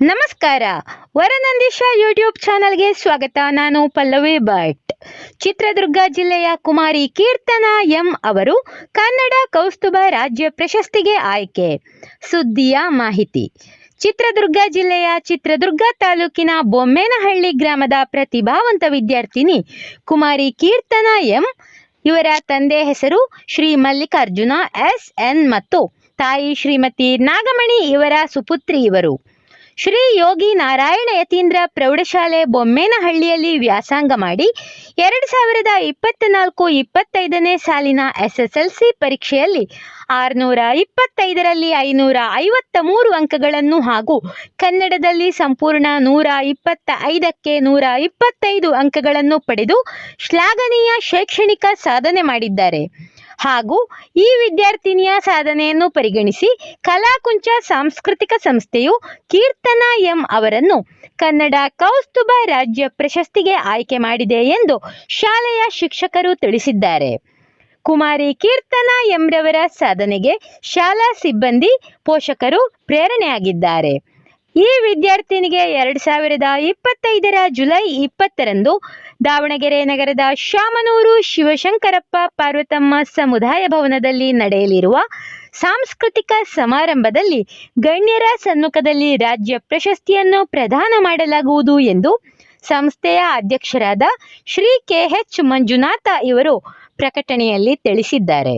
ನಮಸ್ಕಾರ. ವರನಂದೀಶ ಯೂಟ್ಯೂಬ್ ಚಾನಲ್ಗೆ ಸ್ವಾಗತ. ನಾನು ಪಲ್ಲವಿ ಭಟ್. ಚಿತ್ರದುರ್ಗ ಜಿಲ್ಲೆಯ ಕುಮಾರಿ ಕೀರ್ತನ ಎಂ ಅವರು ಕನ್ನಡ ಕೌಸ್ತುಭ ರಾಜ್ಯ ಪ್ರಶಸ್ತಿಗೆ ಆಯ್ಕೆ. ಸುದ್ದಿಯ ಮಾಹಿತಿ. ಚಿತ್ರದುರ್ಗ ಜಿಲ್ಲೆಯ ಚಿತ್ರದುರ್ಗ ತಾಲೂಕಿನ ಬೊಮ್ಮೇನಹಳ್ಳಿ ಗ್ರಾಮದ ಪ್ರತಿಭಾವಂತ ವಿದ್ಯಾರ್ಥಿನಿ ಕುಮಾರಿ ಕೀರ್ತನ ಎಂ. ಇವರ ತಂದೆ ಹೆಸರು ಶ್ರೀ ಮಲ್ಲಿಕಾರ್ಜುನ ಎಸ್ ಎನ್ ಮತ್ತು ತಾಯಿ ಶ್ರೀಮತಿ ನಾಗಮಣಿ ಇವರ ಸುಪುತ್ರಿ ಇವರು. ಶ್ರೀ ಯೋಗಿ ನಾರಾಯಣ ಯತೀಂದ್ರ ಪ್ರೌಢಶಾಲೆ ಬೊಮ್ಮೇನಹಳ್ಳಿಯಲ್ಲಿ ವ್ಯಾಸಂಗ ಮಾಡಿ ಎರಡು ಸಾವಿರದ ಇಪ್ಪತ್ತ್ನಾಲ್ಕು ಇಪ್ಪತ್ತೈದನೇ ಸಾಲಿನ ಎಸ್ಎಸ್ಎಲ್ಸಿ ಪರೀಕ್ಷೆಯಲ್ಲಿ ಆರುನೂರ ಇಪ್ಪತ್ತೈದರಲ್ಲಿ ಐನೂರ ಐವತ್ತ ಮೂರು ಅಂಕಗಳನ್ನು ಹಾಗೂ ಕನ್ನಡದಲ್ಲಿ ಸಂಪೂರ್ಣ ನೂರ ಇಪ್ಪತ್ತ ಐದಕ್ಕೆ ನೂರ ಇಪ್ಪತ್ತೈದು ಅಂಕಗಳನ್ನು ಪಡೆದು ಶ್ಲಾಘನೀಯ ಶೈಕ್ಷಣಿಕ ಸಾಧನೆ ಮಾಡಿದ್ದಾರೆ. ಹಾಗೂ ಈ ವಿದ್ಯಾರ್ಥಿನಿಯ ಸಾಧನೆಯನ್ನು ಪರಿಗಣಿಸಿ ಕಲಾಕುಂಚ ಸಾಂಸ್ಕೃತಿಕ ಸಂಸ್ಥೆಯು ಕೀರ್ತನ ಎಂ ಅವರನ್ನು ಕನ್ನಡ ಕೌಸ್ತುಭ ರಾಜ್ಯ ಪ್ರಶಸ್ತಿಗೆ ಆಯ್ಕೆ ಮಾಡಿದೆ ಎಂದು ಶಾಲೆಯ ಶಿಕ್ಷಕರು ತಿಳಿಸಿದ್ದಾರೆ. ಕುಮಾರಿ ಕೀರ್ತನ ಎಂರವರ ಸಾಧನೆಗೆ ಶಾಲಾ ಸಿಬ್ಬಂದಿ ಪೋಷಕರು ಪ್ರೇರಣೆಯಾಗಿದ್ದಾರೆ. ಈ ವಿದ್ಯಾರ್ಥಿನಿಗೆ ಎರಡು ಸಾವಿರದ ಇಪ್ಪತ್ತೈದರ ಜುಲೈ ಇಪ್ಪತ್ತರಂದು ದಾವಣಗೆರೆ ನಗರದ ಶಾಮನೂರು ಶಿವಶಂಕರಪ್ಪ ಪಾರ್ವತಮ್ಮ ಸಮುದಾಯ ಭವನದಲ್ಲಿ ನಡೆಯಲಿರುವ ಸಾಂಸ್ಕೃತಿಕ ಸಮಾರಂಭದಲ್ಲಿ ಗಣ್ಯರ ಸಮ್ಮುಖದಲ್ಲಿ ರಾಜ್ಯ ಪ್ರಶಸ್ತಿಯನ್ನು ಪ್ರದಾನ ಮಾಡಲಾಗುವುದು ಎಂದು ಸಂಸ್ಥೆಯ ಅಧ್ಯಕ್ಷರಾದ ಶ್ರೀ ಕೆ ಎಚ್ ಮಂಜುನಾಥ ಇವರು ಪ್ರಕಟಣೆಯಲ್ಲಿ ತಿಳಿಸಿದ್ದಾರೆ.